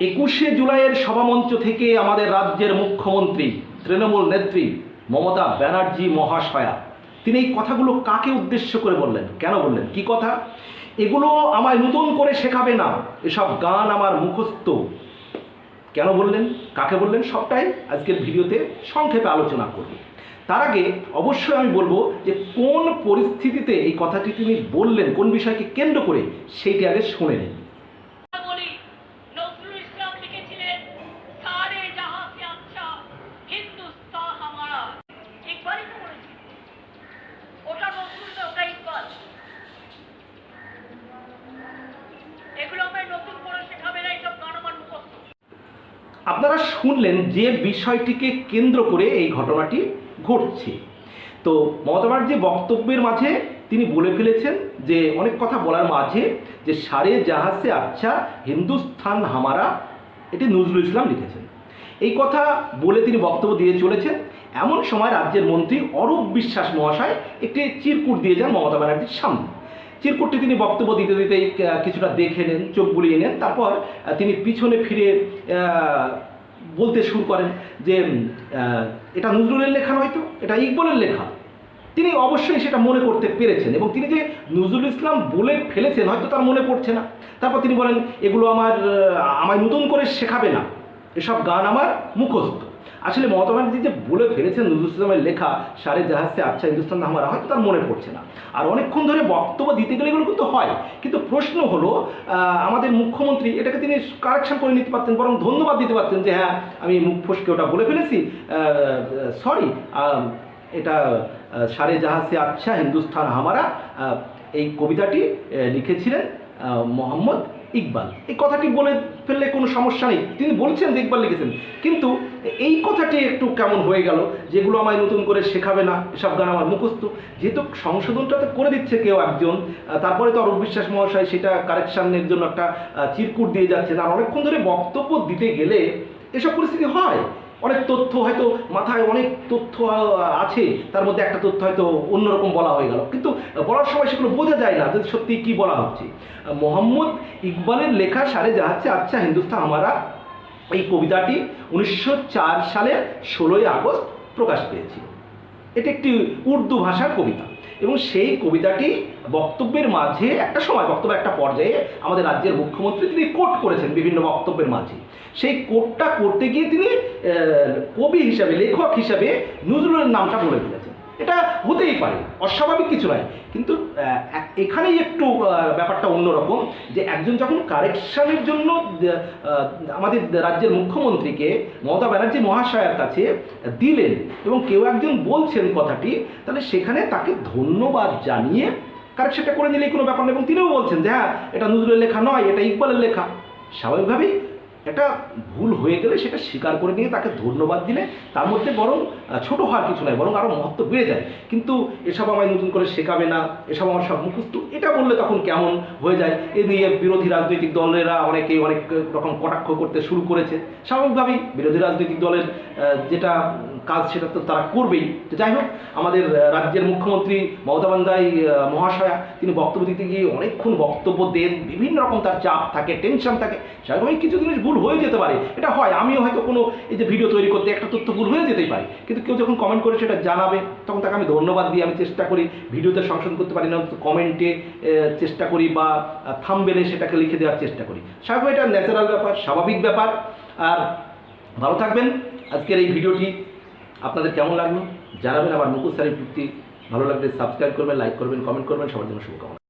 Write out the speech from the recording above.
একুশে জুলাইয়ের সভামঞ্চ থেকে আমাদের রাজ্যের মুখ্যমন্ত্রী, তৃণমূল নেত্রী মমতা ব্যানার্জি মহাশয়া। তিনি এই কথাগুলো কাকে উদ্দেশ্য করে বললেন? কেন বললেন? কি কথা? এগুলো আমায় নতুন করে শেখাবে না। এসব গান আমার মুখস্থ। কেন বললেন? কাকে বললেন? সবটাই আজকের ভিডিওতে সংক্ষেপে আলোচনা করব। তার আগে অবশ্যই আমি বলব যে কোন পরিস্থিতিতে এই কথাটি তিনি বললেন, কোন বিষয়কে কেন্দ্র করে, সেইটি আগে শুনে নিন বলি নজরুল ইসলাম লিখেছিলেন সারে জাহাঁ সে আচ্ছা হিন্দুস্তান হামারা ইকবালই তো বলেছে ওটা নজরুল না ওটা ইকবাল এগুলো আমায় নতুন করে শেখাবে না এইসব গান আমার মুখস্থ আপনারা শুনলেন যে বিষয়টিকে কেন্দ্র করে এই ঘটনাটি ঘটছে। তো মমতা ব্যানার্জি বক্তব্যের মাঝে তিনি বলে ফেলেছেন যে, অনেক কথা বলার মাঝে যে, সারে জাহাজে আচ্ছা হিন্দুস্থান হামারা, এটি নজরুল ইসলাম লিখেছেন। এই কথা বলে তিনি বক্তব্য দিয়ে চলেছেন। এমন সময় রাজ্যের মন্ত্রী অরূপ বিশ্বাস মহাশয় একটি চিরকুট দিয়ে যান মমতা ব্যানার্জির সামনে। চিরকুটটি তিনি বক্তব্য দিতে দিতে কিছুটা দেখে নেন, চোখ বুলিয়ে নেন। তারপর তিনি পিছনে ফিরে বলতে শুরু করেন যে এটা নজরুলের লেখা নয়তো এটা ইকবলের লেখা। তিনি অবশ্যই সেটা মনে করতে পেরেছেন এবং তিনি যে নজরুল ইসলাম বলে ফেলেছেন, হয়তো তার মনে পড়ছে না। তারপর তিনি বলেন, এগুলো আমার আমায় নতুন করে শেখাবে না। এসব গান আমার মুখস্থ। আসলে মমতা ব্যানার্জি যে বলে ফেলেছেন নজরুল ইসলামের লেখা, সারে জাহাজে আচ্ছা হিন্দুস্তান হামারা হয়তো তার মনে পড়ছে না। আর অনেকক্ষণ ধরে বক্তব্য দিতে গেলে এগুলো কিন্তু হয়। কিন্তু প্রশ্ন হলো আমাদের মুখ্যমন্ত্রী এটাকে তিনি কারেকশন করে নিতে পারতেন, বরং ধন্যবাদ দিতে পারতেন যে হ্যাঁ আমি মুখ ফসকে ওটা বলে ফেলেছি। সরি এটা সারে জাহাজে আচ্ছা হিন্দুস্তান হামারা এই কবিতাটি লিখেছিলেন মোহাম্মদ ইকবাল। এই কথাটি বলে ফেললে কোনো সমস্যা নেই। তিনি বলছেন যে ইকবাল লিখেছেন। কিন্তু এই কথাটি একটু কেমন হয়ে গেল? যেগুলো আমায় নতুন করে শেখাবে না, এসব গান আমার মুখস্থ। যেহেতু সংশোধনটা তো করে দিচ্ছে কেউ একজন তারপরে তো অরূপ বিশ্বাস মহাশয় সেটা কারেকশানের জন্য একটা চিরকুট দিয়ে যাচ্ছেন। আর অনেকক্ষণ ধরে বক্তব্য দিতে গেলে এসব পরিস্থিতি হয়। অনেক তথ্য হয়তো মাথায় অনেক তথ্য আছে, তার মধ্যে একটা তথ্য হয়তো অন্যরকম বলা হয়ে গেল। কিন্তু বলার সময় সেগুলো বোঝা যায় না যে সত্যি কি বলা হচ্ছে। মোহাম্মদ ইকবালের লেখা সারে যাচ্ছে আচ্ছা হিন্দুস্তান, আমারা এই কবিতাটি উনিশশো চার সালের ষোলোই আগস্ট প্রকাশ পেয়েছিল। এটি একটি উর্দু ভাষার কবিতা এবং সেই কবিতাটি বক্তব্যের মাঝে একটা সময় বক্তব্যের একটা পর্যায়ে আমাদের রাজ্যের মুখ্যমন্ত্রী তিনি কোট করেছেন বিভিন্ন বক্তব্যের মাঝে। সেই কোটটা করতে গিয়ে তিনি কবি হিসাবে, লেখক হিসাবে নজরুলের নামটা বলে ফেলেছেন এটা হতেই পারে, অস্বাভাবিক কিছু নয়। কিন্তু এখানেই একটু ব্যাপারটা অন্যরকম, যে একজন যখন কারেকশনের জন্য আমাদের রাজ্যের মুখ্যমন্ত্রীকে মমতা ব্যানার্জি মহাশয়ের কাছে দিলেন এবং কেউ একজন বলছেন কথাটি, তাহলে সেখানে তাকে ধন্যবাদ জানিয়ে কারেকশনটা করে নিলেই কোনো ব্যাপার নেই এবং তিনিও বলছেন যে হ্যাঁ এটা নজরুলের লেখা নয়, এটা ইকবালের লেখা। স্বাভাবিকভাবেই এটা ভুল হয়ে গেলে সেটা স্বীকার করে নিয়ে তাকে ধন্যবাদ দিলে, তার মধ্যে বরং ছোট হওয়ার কিছু নয় বরং আরও মহত্ব বেড়ে যায়। কিন্তু এসব আমায় নতুন করে শেখাবে না, এসব আমার সব মুখস্থ। এটা বললে তখন কেমন হয়ে যায়? এ নিয়ে বিরোধী রাজনৈতিক দলেরা অনেকেই অনেক রকম কটাক্ষ করতে শুরু করেছে। স্বাভাবিকভাবেই বিরোধী রাজনৈতিক দলের যেটা কাজ সেটা তো তারা করবেই। তো যাই হোক আমাদের রাজ্যের মুখ্যমন্ত্রী মমতা আহ, মহাশয়া তিনি বক্তব্য দিতে গিয়ে অনেকক্ষণ বক্তব্য দেন বিভিন্ন রকম তার চাপ থাকে টেনশন থাকে। স্বাভাবিক কিছু জিনিস ভুল হয়ে যেতে পারে। এটা হয় আমিও হয়তো কোনো এই যে ভিডিও তৈরি করতে একটা তথ্য ভুল হয়ে যেতেই পারে। কিন্তু কেউ যখন কমেন্ট করে সেটা জানাবে তখন তাকে আমি ধন্যবাদ দিই আমি চেষ্টা করি ভিডিওতে সংশোধন করতে পারি না কমেন্টে চেষ্টা করি বা থামবেলে সেটাকে লিখে দেওয়ার চেষ্টা করি। স্বাভাবিক এটা ন্যাচারাল ব্যাপার স্বাভাবিক ব্যাপার। আর ভালো থাকবেন। আজকের এই ভিডিওটি আপনাদের কেমন লাগল? জানাবেন আমার নতুন স্যারের যুক্তি। ভালো লাগলে সাবস্ক্রাইব করবেন লাইক করবেন কমেন্ট করবেন। সবার জন্য শুভকামনা।